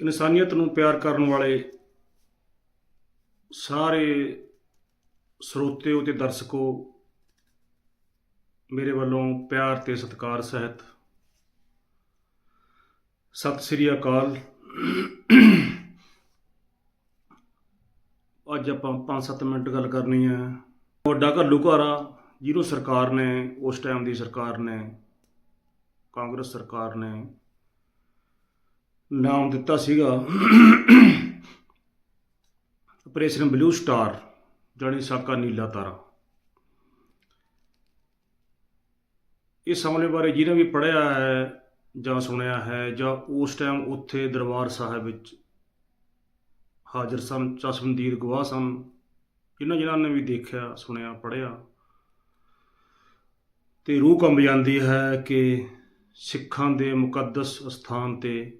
ਇਨਸਾਨੀਅਤ ਨੂੰ ਪਿਆਰ ਕਰਨ ਵਾਲੇ ਸਾਰੇ ਸਰੋਤਿਓ ਤੇ ਦਰਸ਼ਕੋ ਮੇਰੇ ਵੱਲੋਂ ਪਿਆਰ ਤੇ ਸਤਿਕਾਰ ਸਹਿਤ ਸਤਿ ਸ੍ਰੀ ਅਕਾਲ। ਅੱਜ ਆਪਾਂ 5-7 ਮਿੰਟ ਗੱਲ ਕਰਨੀ ਹੈ। ਵੱਡਾ ਘੱਲੂ ਘਾਰਾ ਜਿਹਨੂੰ ਸਰਕਾਰ ਨੇ, ਉਸ ਟਾਈਮ ਦੀ ਸਰਕਾਰ ਨੇ, ਕਾਂਗਰਸ ਸਰਕਾਰ ਨੇ ਨਾਮ ਦਿੱਤਾ ਸੀਗਾ। ਆਪਰੇਸ਼ਨ ਬਲੂ ਸਟਾਰ ਜਾਣੀ ਸਾਕਾ ਨੀਲਾ ਤਾਰਾ। ਇਸ ਹਮਲੇ ਬਾਰੇ ਜਿਹਨੇ ਵੀ ਪੜ੍ਹਿਆ ਹੈ ਜਾਂ ਸੁਣਿਆ ਹੈ ਜਾਂ ਉਸ ਟਾਈਮ ਉੱਥੇ ਦਰਬਾਰ ਸਾਹਿਬ ਵਿੱਚ ਹਾਜ਼ਰ ਸਨ ਚਸ਼ਮਦੀਰ ਗਵਾਹ ਸਨ ਇਹਨਾਂ ਜਿਨ੍ਹਾਂ ਨੇ ਵੀ ਦੇਖਿਆ, ਸੁਣਿਆ, ਪੜ੍ਹਿਆ। ਤੇ ਰੂਹ ਕੰਬ ਜਾਂਦੀ ਹੈ ਕਿ ਸਿੱਖਾਂ ਦੇ ਮੁਕੱਦਸ ਸਥਾਨ ਤੇ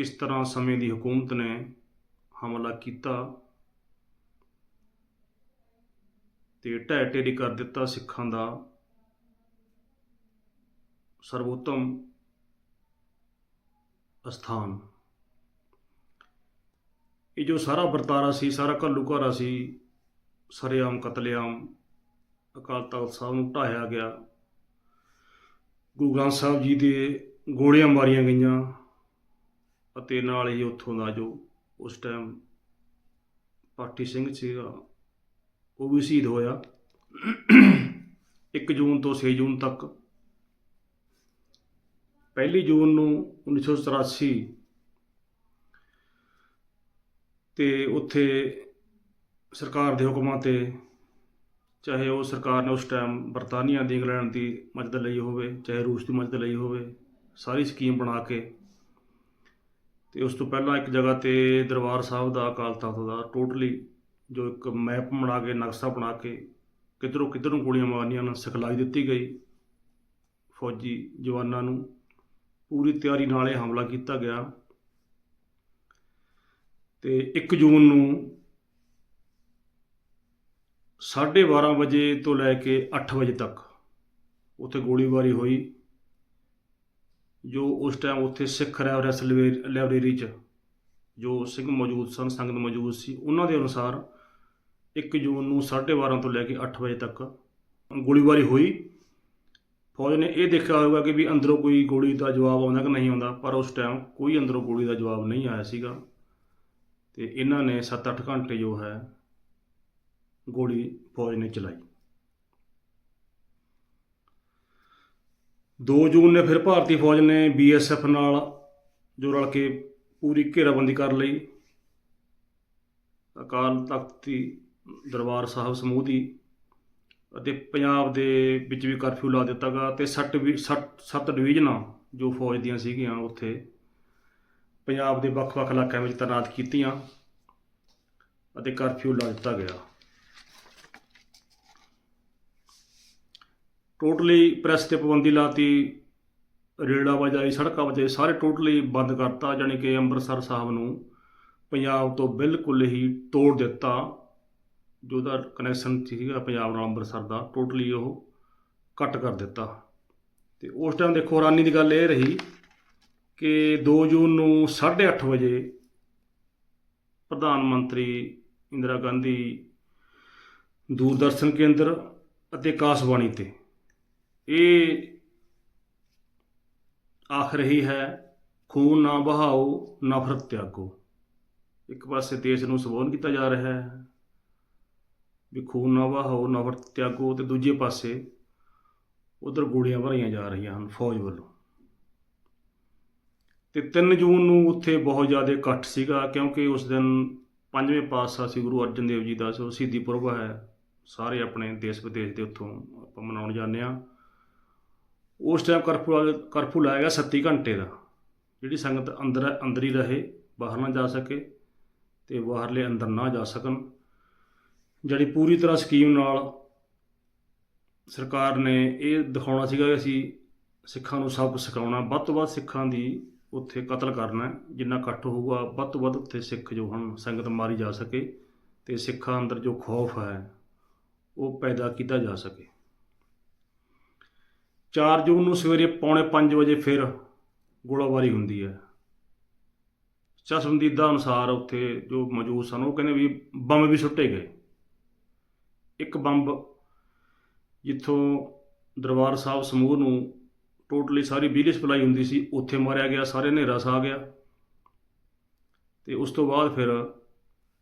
ਕਿਸ ਤਰ੍ਹਾਂ ਸਮੇਂ ਦੀ ਹਕੂਮਤ ਨੇ ਹਮਲਾ ਕੀਤਾ ਤੇ ਢਹਿ ਢੇਰੀ ਕਰ ਦਿੱਤਾ ਸਿੱਖਾਂ ਦਾ? ਸਰਵੋਤਮ ਅਸਥਾਨ। ਇਹ ਜੋ ਸਾਰਾ ਵਰਤਾਰਾ ਸੀ, ਸਾਰਾ ਘੱਲੂ ਘਾਰਾ ਸੀ, ਸਰੇਆਮ, ਕਤਲੇਆਮ, ਅਕਾਲ ਤਖਤ ਸਾਹਿਬ ਨੂੰ ਢਾਇਆ ਗਿਆ। ਗੁਰੂ ਗ੍ਰੰਥ ਸਾਹਿਬ ਜੀ ਦੇ ਗੋਲੀਆਂ ਮਾਰੀਆਂ ਗਈਆਂ। ਅਤੇ ਨਾਲ ਹੀ ਉੱਥੋਂ ਦਾ ਜੋ ਉਸ ਟਾਈਮ ਪਾਠੀ ਸਿੰਘ ਸੀਗਾ, ਉਹ ਵੀ ਸ਼ਹੀਦ ਹੋਇਆ। 1 ਜੂਨ ਤੋਂ 6 ਜੂਨ ਤੱਕ। ਪਹਿਲੀ ਜੂਨ ਨੂੰ 1984 ਤੇ ਉੱਥੇ ਸਰਕਾਰ ਦੇ ਹੁਕਮਾਂ ਤੇ ਚਾਹੇ ਉਹ ਸਰਕਾਰ ਨੇ ਉਸ ਟਾਈਮ ਬਰਤਾਨੀਆ ਦੀ ਇੰਗਲੈਂਡ ਦੀ ਮਦਦ ਲਈ ਹੋਵੇ, ਚਾਹੇ ਰੂਸ ਦੀ ਮਦਦ ਲਈ ਹੋਵੇ, ਸਾਰੀ ਸਕੀਮ ਬਣਾ ਕੇ ਤੇ ਉਸ ਤੋਂ ਪਹਿਲਾਂ ਇੱਕ ਜਗ੍ਹਾ ਤੇ ਦਰਬਾਰ ਸਾਹਿਬ ਦਾ ਅਕਾਲ ਤਖਤ ਦਾ ਟੋਟਲੀ ਜੋ ਇੱਕ ਮੈਪ ਬਣਾ ਕੇ, ਨਕਸ਼ਾ ਬਣਾ ਕੇ ਕਿੱਧਰੋਂ ਕਿੱਧਰ ਨੂੰ ਗੋਲੀਆਂ ਮਾਰਨੀਆਂ ਨੂੰ ਸਿਖਲਾਈ ਦਿੱਤੀ ਗਈ। ਫੌਜੀ ਜਵਾਨਾਂ ਨੂੰ ਪੂਰੀ ਤਿਆਰੀ ਨਾਲ ਇਹ ਹਮਲਾ ਕੀਤਾ ਗਿਆ। ਤੇ 1 ਜੂਨ ਨੂੰ 12:30 ਵਜੇ ਤੋਂ ਲੈ ਕੇ 8 ਵਜੇ ਤੱਕ ਉੱਥੇ ਗੋਲੀਬਾਰੀ ਹੋਈ। ਜੋ ਉਸ ਟਾਈਮ ਉੱਥੇ ਸਿੱਖ ਰੈਫਰੈਂਸ ਲਾਇਬ੍ਰੇਰੀ 'ਚ ਜੋ ਸਿੰਘ ਮੌਜੂਦ ਸਨ, ਸੰਗਤ ਮੌਜੂਦ ਸੀ, ਉਹਨਾਂ ਦੇ ਅਨੁਸਾਰ 1 ਜੂਨ ਨੂੰ 12:30 ਤੋਂ ਲੈ ਕੇ 8 ਵਜੇ ਤੱਕ ਗੋਲੀਬਾਰੀ ਹੋਈ। ਫੌਜ ਨੇ ਇਹ ਦੇਖਿਆ ਹੋਵੇਗਾ ਕਿ ਵੀ ਅੰਦਰੋਂ ਕੋਈ ਗੋਲੀ ਦਾ ਜਵਾਬ ਆਉਂਦਾ ਕਿ ਨਹੀਂ ਆਉਂਦਾ, ਪਰ ਉਸ ਟਾਈਮ ਕੋਈ ਅੰਦਰੋਂ ਗੋਲੀ ਦਾ ਜਵਾਬ ਨਹੀਂ ਆਇਆ ਸੀਗਾ। ਤੇ ਇਹਨਾਂ ਨੇ 7-8 ਘੰਟੇ ਜੋ ਹੈ, ਗੋਲੀ ਫੌਜ ਨੇ ਚਲਾਈ। 2 ਜੂਨ ਨੇ ਫਿਰ ਭਾਰਤੀ ਫੌਜ ਨੇ ਬੀਐਸਐਫ ਨਾਲ ਜੋ ਰਲ ਕੇ ਪੂਰੀ ਘੇਰਾਬੰਦੀ ਕਰ ਲਈ। ਅਕਾਲ ਤਖਤ ਦੀ ਦਰਬਾਰ ਸਾਹਿਬ ਸਮੂਹ ਦੀ ਅਤੇ ਪੰਜਾਬ ਦੇ ਵਿੱਚ ਵੀ ਕਰਫਿਊ ਲਾ ਦਿੱਤਾ ਗਾ ਤੇ 60 ਵੀ 7 ਡਿਵੀਜ਼ਨਾਂ ਜੋ ਫੌਜ ਦੀਆਂ ਸੀਗੀਆਂ ਉੱਥੇ ਪੰਜਾਬ ਦੇ ਵੱਖ-ਵੱਖ ਇਲਾਕਿਆਂ ਵਿੱਚ ਤਾਇਨਾਤ ਕੀਤੀਆਂ ਅਤੇ ਕਰਫਿਊ ਲਾ ਦਿੱਤਾ ਗਿਆ। ਟੋਟਲੀ ਪ੍ਰੈਸ ਤੇ ਪਾਬੰਦੀ ਲਾਤੀ, ਰੇੜਾ ਵਜਾਈ ਸੜਕਾਂ ਵਜਾਈ ਸਾਰੇ ਟੋਟਲੀ ਬੰਦ ਕਰਤਾ, ਜਾਣੀ ਕਿ ਅੰਮ੍ਰਿਤਸਰ ਸਾਹਿਬ ਨੂੰ ਪੰਜਾਬ ਤੋਂ ਬਿਲਕੁਲ ਹੀ ਤੋੜ ਦਿੱਤਾ। ਜੋ ਦਾ ਕਨੈਕਸ਼ਨ ਸੀਗਾ ਪੰਜਾਬ ਨਾਲ ਅੰਮ੍ਰਿਤਸਰ ਦਾ ਟੋਟਲੀ ਉਹ ਕੱਟ ਕਰ ਦਿੱਤਾ। ਤੇ ਉਸ ਟਾਈਮ ਦੇਖੋ, ਹੈਰਾਨੀ ਦੀ ਗੱਲ ਇਹ ਰਹੀ ਕਿ 2 ਜੂਨ ਨੂੰ 8:30 ਵਜੇ ਪ੍ਰਧਾਨ ਮੰਤਰੀ ਇੰਦਰਾ ਗਾਂਧੀ ਦੂਰਦਰਸ਼ਨ ਕੇਂਦਰ ਅਤੇ ਆਕਾਸ਼ਵਾਣੀ ਤੇ ਇਹ ਆਖ ਰਹੀ ਹੈ, ਖੂਨ ਨਾ ਬਹਾਓ ਨਫ਼ਰਤ ਤਿਆਗੋ। ਇੱਕ ਪਾਸੇ ਦੇਸ਼ ਨੂੰ ਸੰਬੋਧਨ ਕੀਤਾ ਜਾ ਰਿਹਾ ਹੈ ਵੀ ਖੂਨ ਨਾ ਵਹਾਓ, ਨਫ਼ਰਤ ਤਿਆਗੋ ਤੇ ਦੂਜੇ ਪਾਸੇ ਉਧਰ ਗੋਲੀਆਂ ਭਰਾਈਆਂ ਜਾ ਰਹੀਆਂ ਹਨ ਫੌਜ ਵੱਲੋਂ। ਤੇ 3 ਜੂਨ ਨੂੰ ਉੱਥੇ ਬਹੁਤ ਜ਼ਿਆਦਾ ਇਕੱਠ ਸੀਗਾ ਕਿਉਂਕਿ ਉਸ ਦਿਨ ਪੰਜਵੇਂ ਪਾਤਸ਼ਾਹ ਸ੍ਰੀ ਗੁਰੂ ਅਰਜਨ ਦੇਵ ਜੀ ਦਾ ਸ਼ਹੀਦੀ ਪੁਰਬ ਹੈ, ਸਾਰੇ ਆਪਣੇ ਦੇਸ਼ ਵਿਦੇਸ਼ ਦੇ ਉੱਥੋਂ ਆਪਾਂ ਮਨਾਉਣ ਜਾਂਦੇ ਆ ਉਸ ਟਾਈਮ ਕਰਫਿਊ ਕਰਫਿਊ ਲਾਇਆ ਗਿਆ 37 ਘੰਟੇ ਦਾ, ਜਿਹੜੀ ਸੰਗਤ ਅੰਦਰ ਅੰਦਰ ਹੀ ਰਹੇ, ਬਾਹਰ ਨਾ ਜਾ ਸਕੇ ਤੇ ਬਾਹਰਲੇ ਅੰਦਰ ਨਾ ਜਾ ਸਕਣ। ਜਿਹੜੀ ਪੂਰੀ ਤਰ੍ਹਾਂ ਸਕੀਮ ਨਾਲ ਸਰਕਾਰ ਨੇ ਇਹ ਦਿਖਾਉਣਾ ਸੀਗਾ ਕਿ ਅਸੀਂ ਸਿੱਖਾਂ ਨੂੰ ਸਭ ਸਬਕ ਸਿਖਾਉਣਾ, ਵੱਧ ਤੋਂ ਵੱਧ ਸਿੱਖਾਂ ਦੀ ਉੱਥੇ ਕਤਲ ਕਰਨਾ, ਜਿੰਨਾ ਇਕੱਠ ਹੋਊਗਾ, ਵੱਧ ਤੋਂ ਵੱਧ ਉੱਥੇ ਸਿੱਖ ਜੋ ਹਨ, ਸੰਗਤ ਮਾਰੀ ਜਾ ਸਕੇ ਤੇ ਸਿੱਖਾਂ ਅੰਦਰ ਜੋ ਖੌਫ ਹੈ, ਉਹ ਪੈਦਾ ਕੀਤਾ ਜਾ ਸਕੇ। 4 ਜੂਨ ਨੂੰ ਸਵੇਰੇ ਪੌਣੇ 5 ਵਜੇ ਫਿਰ ਗੋਲਾਬਾਰੀ ਹੁੰਦੀ ਹੈ। ਚਸ਼ਮਦੀਦਾ ਅਨੁਸਾਰ ਉੱਥੇ ਜੋ ਮੌਜੂਦ ਸਨ, ਉਹ ਕਹਿੰਦੇ ਵੀ ਬੰਬ ਵੀ ਸੁੱਟੇ ਗਏ। ਇੱਕ ਬੰਬ ਜਿੱਥੋਂ ਦਰਬਾਰ ਸਾਹਿਬ ਸਮੂਹ ਨੂੰ ਟੋਟਲੀ ਸਾਰੀ ਬਿਜਲੀ ਸਪਲਾਈ ਹੁੰਦੀ ਸੀ, ਉੱਥੇ ਮਾਰਿਆ ਗਿਆ, ਸਾਰੇ ਹਨੇਰਾ ਸਾ ਗਿਆ। ਤੇ ਉਸ ਤੋਂ ਬਾਅਦ ਫਿਰ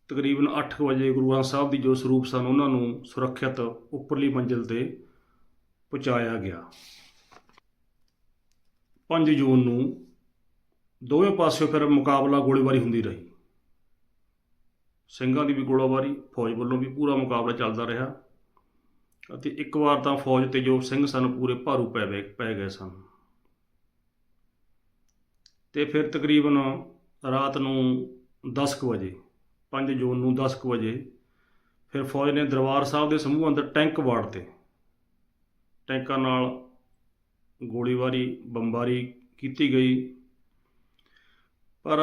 ਤਕਰੀਬਨ 8 ਵਜੇ ਗੁਰੂ ਗ੍ਰੰਥ ਸਾਹਿਬ ਦੀ ਜੋ ਸਰੂਪ ਸਨ, ਉਹਨਾਂ ਨੂੰ ਸੁਰੱਖਿਅਤ ਉੱਪਰਲੀ ਮੰਜ਼ਿਲ ਤੇ ਪਹੁੰਚਾਇਆ ਗਿਆ। 5 ਜੂਨ ਨੂੰ ਦੋਵੇਂ ਪਾਸਿਓਂ ਫਿਰ ਮੁਕਾਬਲਾ ਗੋਲੀਬਾਰੀ ਹੁੰਦੀ ਰਹੀ। ਸਿੰਘਾਂ ਦੀ ਵੀ ਗੋਲਾਬਾਰੀ, ਫੌਜ ਵੱਲੋਂ ਵੀ ਪੂਰਾ ਮੁਕਾਬਲਾ ਚੱਲਦਾ ਰਿਹਾ ਅਤੇ ਇੱਕ ਵਾਰ ਤਾਂ ਫੌਜ ਤੇ ਜੋ ਸਿੰਘ ਸਨ ਪੂਰੇ ਭਾਰੂ ਪੈ ਗਏ ਪੈ ਗਏ ਸਨ। ਤੇ ਫਿਰ ਤਕਰੀਬਨ ਰਾਤ ਨੂੰ 10 ਕੁ ਵਜੇ 5 ਜੂਨ ਨੂੰ 10 ਕੁ ਵਜੇ ਫਿਰ ਫੌਜ ਨੇ ਦਰਬਾਰ ਸਾਹਿਬ ਦੇ ਸਮੂਹ ਅੰਦਰ ਟੈਂਕ ਵਾੜ 'ਤੇ ਟੈਂਕਾਂ ਨਾਲ ਗੋਲੀਬਾਰੀ, ਬੰਬਾਰੀ ਕੀਤੀ ਗਈ। ਪਰ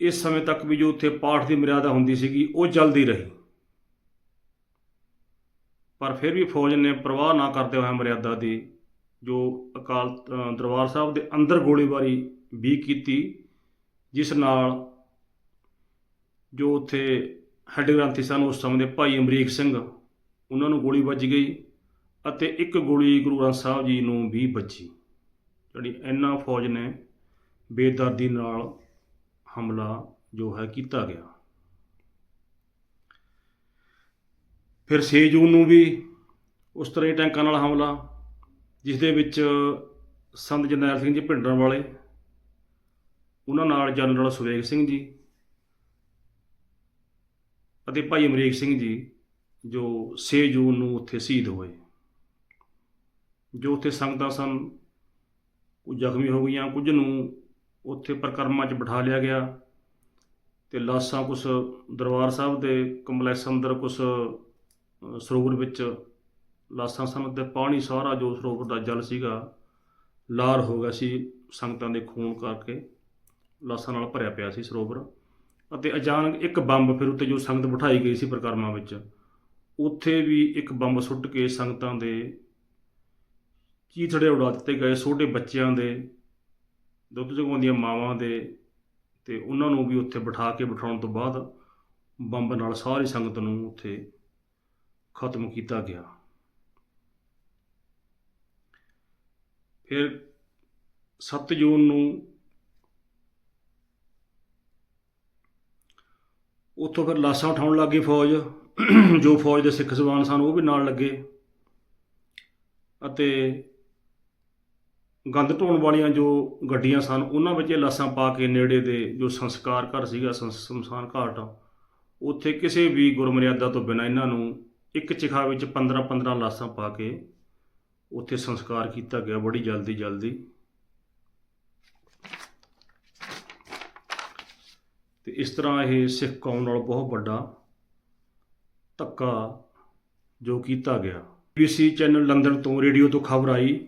ਇਸ ਸਮੇਂ ਤੱਕ ਵੀ ਜੋ ਉੱਥੇ ਪਾਠ ਦੀ ਮਰਿਆਦਾ ਹੁੰਦੀ ਸੀਗੀ, ਉਹ ਚੱਲਦੀ ਰਹੀ। ਪਰ ਫਿਰ ਵੀ ਫੌਜ ਨੇ ਪ੍ਰਵਾਹ ਨਾ ਕਰਦੇ ਹੋਏ ਮਰਿਆਦਾ ਦੀ, ਜੋ ਅਕਾਲ ਦਰਬਾਰ ਸਾਹਿਬ ਦੇ ਅੰਦਰ ਗੋਲੀਬਾਰੀ ਵੀ ਕੀਤੀ, ਜਿਸ ਨਾਲ ਜੋ ਉੱਥੇ ਹੈੱਡ ਗ੍ਰੰਥੀ ਸਨ, ਉਸ ਸਮੇਂ ਦੇ ਭਾਈ ਅਮਰੀਕ ਸਿੰਘ, ਉਹਨਾਂ ਨੂੰ ਗੋਲੀ ਵੱਜ ਗਈ। ਅਤੇ ਇੱਕ ਗੋਲੀ ਗੁਰੂ ਗ੍ਰੰਥ ਸਾਹਿਬ ਜੀ ਨੂੰ ਵੀ ਵੱਜੀ ਜਿਹੜੀ ਇੰਨਾ ਫੌਜ ਨੇ ਬੇਦਰਦੀ ਨਾਲ ਹਮਲਾ ਜੋ ਹੈ ਕੀਤਾ ਗਿਆ। ਫਿਰ 6 ਜੂਨ ਨੂੰ ਵੀ ਉਸ ਤਰ੍ਹਾਂ ਹੀ ਟੈਂਕਾਂ ਨਾਲ ਹਮਲਾ, ਜਿਸ ਦੇ ਵਿੱਚ ਸੰਤ ਜਰਨੈਲ ਸਿੰਘ ਜੀ ਭਿੰਡਰਾਂ ਵਾਲੇ, ਉਹਨਾਂ ਨਾਲ ਜਨਰਲ ਸੁਵੇਗ ਸਿੰਘ ਜੀ ਅਤੇ ਭਾਈ ਅਮਰੀਕ ਸਿੰਘ ਜੀ ਜੋ 6 ਜੂਨ ਨੂੰ ਉੱਥੇ ਸ਼ਹੀਦ ਹੋਏ। ਜੋ ਉੱਥੇ ਸੰਗਤਾਂ ਸਨ, ਕੁਝ ਜ਼ਖਮੀ ਹੋ ਗਈਆਂ, ਕੁਝ ਨੂੰ ਉੱਥੇ ਪ੍ਰਕਰਮਾਂ 'ਚ ਬਿਠਾ ਲਿਆ ਗਿਆ ਤੇ ਲਾਸ਼ਾਂ ਕੁਛ ਦਰਬਾਰ ਸਾਹਿਬ ਦੇ ਕੰਪਲੈਕਸ ਅੰਦਰ ਕੁਛ ਸਰੋਵਰ ਵਿੱਚ ਲਾਸ਼ਾਂ ਸਨ ਤੇ ਪਾਣੀ ਸਾਰਾ ਜੋ ਸਰੋਵਰ ਦਾ ਜਲ ਸੀਗਾ, ਲਾਰ ਹੋ ਗਿਆ ਸੀ ਸੰਗਤਾਂ ਦੇ ਖੂਨ ਕਰਕੇ, ਲਾਸ਼ਾਂ ਨਾਲ ਭਰਿਆ ਪਿਆ ਸੀ ਸਰੋਵਰ ਅਤੇ ਅਚਾਨਕ ਇੱਕ ਬੰਬ ਫਿਰ ਉੱਤੇ ਜੋ ਸੰਗਤ ਬਿਠਾਈ ਗਈ ਸੀ ਪ੍ਰਕਰਮਾਂ ਵਿੱਚ, ਉੱਥੇ ਵੀ ਇੱਕ ਬੰਬ ਸੁੱਟ ਕੇ ਸੰਗਤਾਂ ਦੇ ਚੀਥੜੇ ਉਡਾ ਦਿੱਤੇ ਗਏ ਛੋਟੇ ਬੱਚਿਆਂ ਦੇ, ਦੁੱਧ ਚੁਗਾਉਂਦੀਆਂ ਮਾਵਾਂ ਦੇ ਤੇ ਉਹਨਾਂ ਨੂੰ ਵੀ ਉੱਥੇ ਬਿਠਾ ਕੇ ਬਿਠਾਉਣ ਤੋਂ ਬਾਅਦ ਬੰਬ ਨਾਲ ਸਾਰੀ ਸੰਗਤ ਨੂੰ ਉੱਥੇ ਖਤਮ ਕੀਤਾ ਗਿਆ। ਫਿਰ 7 ਜੂਨ ਨੂੰ ਉੱਥੋਂ ਫਿਰ ਲਾਸ਼ਾਂ ਉਠਾਉਣ ਲੱਗ ਲੱਗੀ ਫੌਜ। ਜੋ ਫੌਜ ਦੇ ਸਿੱਖ ਜਵਾਨ ਸਨ ਉਹ ਵੀ ਨਾਲ ਲੱਗੇ ਅਤੇ ਗੰਦ ਢੋਣ ਵਾਲੀਆਂ ਜੋ ਗੱਡੀਆਂ ਸਨ, ਉਹਨਾਂ ਵਿੱਚ ਇਹ ਲਾਸ਼ਾਂ ਪਾ ਕੇ ਨੇੜੇ ਦੇ ਜੋ ਸੰਸਕਾਰ ਘਰ ਸੀਗਾ ਸ਼ਮਸ਼ਾਨ ਘਾਟ, ਉੱਥੇ ਕਿਸੇ ਵੀ ਗੁਰਮਰਿਆਦਾ ਤੋਂ ਬਿਨਾਂ ਇਹਨਾਂ ਨੂੰ ਇੱਕ ਚਿਖਾ ਵਿੱਚ 15 15 ਲਾਸ਼ਾਂ ਪਾ ਕੇ ਉੱਥੇ ਸੰਸਕਾਰ ਕੀਤਾ ਗਿਆ। ਬੜੀ ਜਲਦੀ ਜਲਦੀ। ਤੇ ਇਸ ਤਰ੍ਹਾਂ ਇਹ ਸਿੱਖ ਕੌਮ ਨਾਲ ਬਹੁਤ ਵੱਡਾ ਧੱਕਾ ਜੋ ਕੀਤਾ ਗਿਆ। BBC ਚੈਨਲ ਲੰਡਨ ਤੋਂ, ਰੇਡੀਓ ਤੋਂ ਖਬਰ ਆਈ।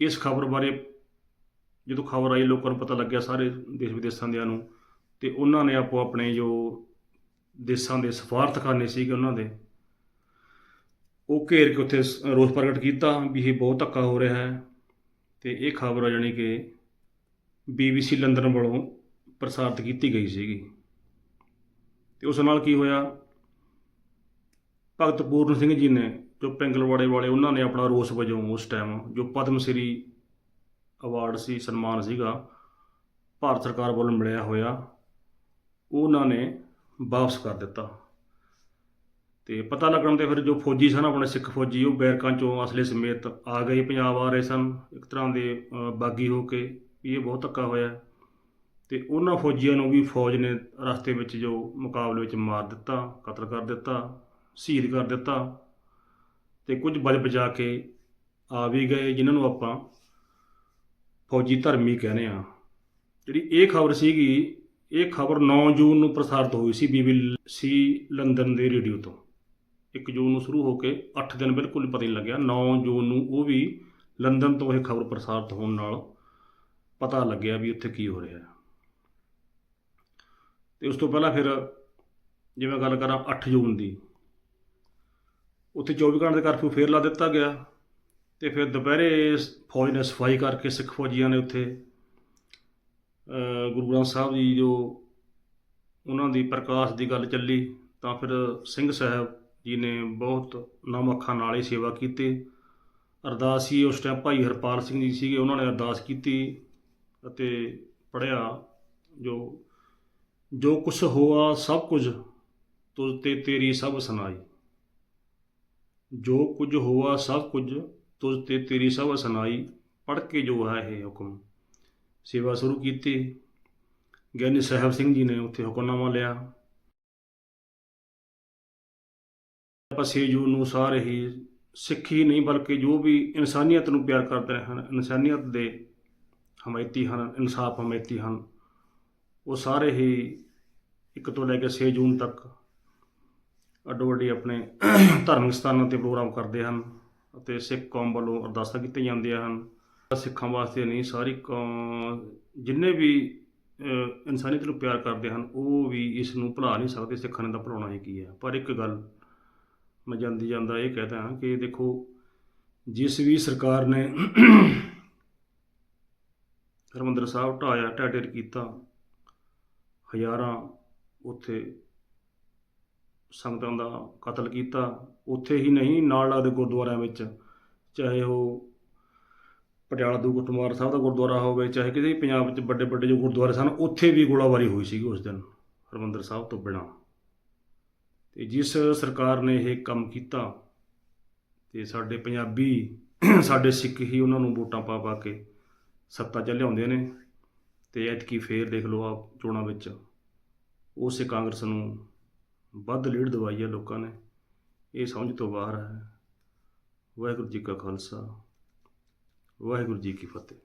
ਇਸ ਖਬਰ ਬਾਰੇ ਜਦੋਂ ਖਬਰ ਆਈ, ਲੋਕਾਂ ਨੂੰ ਪਤਾ ਲੱਗਿਆ ਸਾਰੇ ਦੇਸ਼ ਵਿਦੇਸ਼ਾਂ ਦਿਆਂ ਨੂੰ ਤੇ ਉਹਨਾਂ ਨੇ ਆਪੋ ਆਪਣੇ ਜੋ ਦੇਸ਼ਾਂ ਦੇ ਸਫਾਰਤਖਾਨੇ ਸੀਗੇ ਉਹਨਾਂ ਦੇ, ਉਹ ਘੇਰ ਕੇ ਉੱਥੇ ਰੋਸ ਪ੍ਰਗਟ ਕੀਤਾ ਵੀ ਇਹ ਬਹੁਤ ਧੱਕਾ ਹੋ ਰਿਹਾ ਹੈ ਤੇ ਇਹ ਖਬਰ ਆ ਜਾਣੀ ਕਿ BBC ਲੰਡਨ ਵੱਲੋਂ ਪ੍ਰਸਾਰਿਤ ਕੀਤੀ ਗਈ ਸੀਗੀ। ਤੇ ਉਸ ਨਾਲ ਕੀ ਹੋਇਆ? ਭਗਤ ਪੂਰਨ ਸਿੰਘ ਜੀ ਨੇ ਜੋ ਪਿੰਗਲਵਾੜੇ ਵਾਲੇ, ਉਹਨਾਂ ਨੇ ਆਪਣਾ ਰੋਸ ਵਜੋਂ ਉਸ ਟਾਈਮ ਜੋ ਪਦਮ ਸ੍ਰੀ ਅਵਾਰਡ ਸੀ, ਸਨਮਾਨ ਸੀਗਾ, ਭਾਰਤ ਸਰਕਾਰ ਵੱਲੋਂ ਮਿਲਿਆ ਹੋਇਆ, ਉਹਨਾਂ ਨੇ ਵਾਪਸ ਕਰ ਦਿੱਤਾ। ਤੇ ਪਤਾ ਲੱਗਣ ਤੇ ਫਿਰ ਜੋ ਫੌਜੀ ਸਨ, ਆਪਣੇ ਸਿੱਖ ਫੌਜੀ, ਉਹ ਬੈਰਕਾਂ ਚੋਂ ਅਸਲੇ ਸਮੇਤ ਆ ਗਏ, ਪੰਜਾਬ ਆ ਰਹੇ ਸਨ, ਇੱਕ ਤਰ੍ਹਾਂ ਦੇ ਬਾਗੀ ਹੋ ਕੇ ਇਹ ਬਹੁਤ ਧੱਕਾ ਹੋਇਆ। ਤੇ ਉਹਨਾਂ ਫੌਜੀਆਂ ਨੂੰ ਵੀ ਫੌਜ ਨੇ ਰਸਤੇ ਵਿੱਚ ਜੋ ਮੁਕਾਬਲੇ ਵਿੱਚ ਮਾਰ ਦਿੱਤਾ, ਕਤਲ ਕਰ ਦਿੱਤਾ, ਸ਼ਹੀਦ ਕਰ ਦਿੱਤਾ। ਤੇ ਕੁਝ ਬਚ ਬਚਾ ਕੇ ਆ ਵੀ ਗਏ, ਜਿਨ੍ਹਾਂ ਨੂੰ ਆਪਾਂ ਫੌਜੀ ਧਰਮੀ ਕਹਿੰਦੇ ਆ ਜਿਹੜੀ ਇਹ ਖਬਰ ਸੀਗੀ, ਇਹ ਖਬਰ 9 ਜੂਨ ਨੂੰ ਪ੍ਰਸਾਰਿਤ ਹੋਈ ਸੀ ਬੀਬੀਸੀ ਲੰਡਨ ਦੇ ਰੇਡੀਓ ਤੋਂ। 1 ਜੂਨ ਨੂੰ ਸ਼ੁਰੂ ਹੋ ਕੇ 8 ਦਿਨ ਬਿਲਕੁਲ ਪਤਾ ਨਹੀਂ ਲੱਗਿਆ। 9 ਜੂਨ ਨੂੰ ਉਹ ਵੀ ਲੰਡਨ ਤੋਂ ਇਹ ਖਬਰ ਪ੍ਰਸਾਰਿਤ ਹੋਣ ਨਾਲ ਪਤਾ ਲੱਗਿਆ ਵੀ ਉੱਥੇ ਕੀ ਹੋ ਰਿਹਾ ਹੈ। ਤੇ ਉਸ ਤੋਂ ਪਹਿਲਾਂ ਫਿਰ ਜਿਵੇਂ ਗੱਲ ਕਰਾਂ 8 ਜੂਨ ਦੀ ਉੱਥੇ 24 ਘੰਟੇ ਦਾ ਕਰਫਿਊ ਫੇਰ ਲਾ ਦਿੱਤਾ ਗਿਆ ਤੇ ਫਿਰ ਦੁਪਹਿਰੇ ਫੌਜ ਨੇ ਸਫ਼ਾਈ ਕਰਕੇ ਸਿੱਖ ਫੌਜੀਆਂ ਨੇ ਉੱਥੇ ਗੁਰੂ ਗ੍ਰੰਥ ਸਾਹਿਬ ਜੀ ਜੋ ਉਹਨਾਂ ਦੀ ਪ੍ਰਕਾਸ਼ ਦੀ ਗੱਲ ਚੱਲੀ ਤਾਂ ਫਿਰ ਸਿੰਘ ਸਾਹਿਬ ਜੀ ਨੇ ਬਹੁਤ ਨਮ ਅੱਖਾਂ ਨਾਲ ਹੀ ਸੇਵਾ ਕੀਤੀ। ਅਰਦਾਸ ਅਰਦਾਸੀ ਉਸ ਟਾਈਮ ਭਾਈ ਹਰਪਾਲ ਸਿੰਘ ਜੀ ਸੀਗੇ, ਉਹਨਾਂ ਨੇ ਅਰਦਾਸ ਕੀਤੀ ਅਤੇ ਪੜਿਆ ਜੋ ਜੋ ਕੁਛ ਹੋਆ ਸਭ ਕੁਝ ਤੁਝ ਤੇ ਤੇਰੀ ਸਭ ਸੁਣਾਈ। ਜੋ ਕੁਝ ਹੋਆ ਸਭ ਕੁਝ ਤੁਝ ਤੇ ਤੇਰੀ ਸਭ ਸੁਣਾਈ, ਪੜ੍ਹ ਕੇ ਜੋ ਹੈ ਇਹ ਹੁਕਮ। ਸੇਵਾ ਸ਼ੁਰੂ ਕੀਤੀ। ਗਿਆਨੀ ਸਾਹਿਬ ਸਿੰਘ ਜੀ ਨੇ ਉੱਥੇ ਹੁਕਮਨਾਮਾ ਲਿਆ। ਆਪਾਂ ਸੇਜੂ ਨੂੰ ਸਾਰੇ ਹੀ ਸਿੱਖੀ ਨਹੀਂ, ਬਲਕਿ ਜੋ ਵੀ ਇਨਸਾਨੀਅਤ ਨੂੰ ਪਿਆਰ ਕਰਦੇ ਹਨ, ਇਨਸਾਨੀਅਤ ਦੇ ਹਮਾਇਤੀ ਹਨ, ਇਨਸਾਫ ਹਮਾਇਤੀ ਹਨ, ਉਹ ਸਾਰੇ ਹੀ ਇੱਕ ਤੋਂ ਲੈ ਕੇ 6 ਜੂਨ ਤੱਕ ਅੱਡੋ ਵੱਡੀ ਆਪਣੇ ਧਾਰਮਿਕ ਸਥਾਨਾਂ ਤੇ ਪ੍ਰੋਗਰਾਮ ਕਰਦੇ ਹਨ ਅਤੇ ਸਿੱਖ ਕੌਮ ਵੱਲੋਂ ਅਰਦਾਸਾਂ ਕੀਤੀਆਂ ਜਾਂਦੀਆਂ ਹਨ। ਸਿੱਖਾਂ ਵਾਸਤੇ ਨਹੀਂ, ਸਾਰੀ ਕੌਮ, ਜਿੰਨੇ ਵੀ ਇਨਸਾਨੀਅਤ ਨੂੰ ਪਿਆਰ ਕਰਦੇ ਹਨ, ਉਹ ਵੀ ਇਸ ਨੂੰ ਭੁਲਾ ਨਹੀਂ ਸਕਦੇ, ਸਿੱਖਾਂ ਨੇ ਤਾਂ ਭੁਲਾਉਣਾ ਹੀ ਕੀ ਹੈ। ਪਰ ਇੱਕ ਗੱਲ ਮੈਂ ਜਾਂਦੀ ਜਾਂਦਾ ਇਹ ਕਹਤਾ ਹਾਂ ਕਿ ਦੇਖੋ, ਜਿਸ ਵੀ ਸਰਕਾਰ ਨੇ ਹਰਿਮੰਦਰ ਸਾਹਿਬ ਢਾਇਆ ਢਾਹ ਢੇਰ ਕੀਤਾ, ਹਜ਼ਾਰਾਂ ਉੱਥੇ ਸੰਗਤਾਂ ਦਾ ਕਤਲ ਕੀਤਾ। ਉੱਥੇ ਹੀ ਨਹੀਂ, ਨਾਲ ਲੱਗਦੇ ਗੁਰਦੁਆਰਿਆਂ ਵਿੱਚ, ਚਾਹੇ ਉਹ ਪਟਿਆਲਾ ਦੋ ਕੁੱਟਮਾਰ ਸਾਹਿਬ ਦਾ ਗੁਰਦੁਆਰਾ ਹੋਵੇ, ਚਾਹੇ ਕਿਸੇ ਵੀ ਪੰਜਾਬ ਵਿੱਚ ਵੱਡੇ ਵੱਡੇ ਜੋ ਗੁਰਦੁਆਰੇ ਸਨ, ਉੱਥੇ ਵੀ ਗੋਲਾਬਾਰੀ ਹੋਈ ਸੀਗੀ ਉਸ ਦਿਨ, ਹਰਿਮੰਦਰ ਸਾਹਿਬ ਤੋਂ ਬਿਨਾਂ। ਤੇ ਜਿਸ ਸਰਕਾਰ ਨੇ ਇਹ ਕੰਮ ਕੀਤਾ, ਤੇ ਸਾਡੇ ਪੰਜਾਬੀ, ਸਾਡੇ ਸਿੱਖ ਹੀ ਉਹਨਾਂ ਨੂੰ ਵੋਟਾਂ ਪਾ ਪਾ ਕੇ ਸੱਤਾ 'ਚ ਲਿਆਉਂਦੇ ਨੇ, ਤੇ ਐਤਕੀ ਫੇਰ ਦੇਖ ਲਓ ਆਪ ਚੋਣਾਂ ਵਿੱਚ, ਉਸੇ ਕਾਂਗਰਸ ਨੂੰ ਵੱਧ ਲੀੜ ਦਵਾਈ ਹੈ ਲੋਕਾਂ ਨੇ। ਇਹ ਸਮਝ ਤੋਂ ਬਾਹਰ ਹੈ। ਵਾਹਿਗੁਰੂ ਜੀ ਕਾ ਖਾਲਸਾ। ਵਾਹਿਗੁਰੂ ਜੀ ਕੀ ਫਤਿਹ।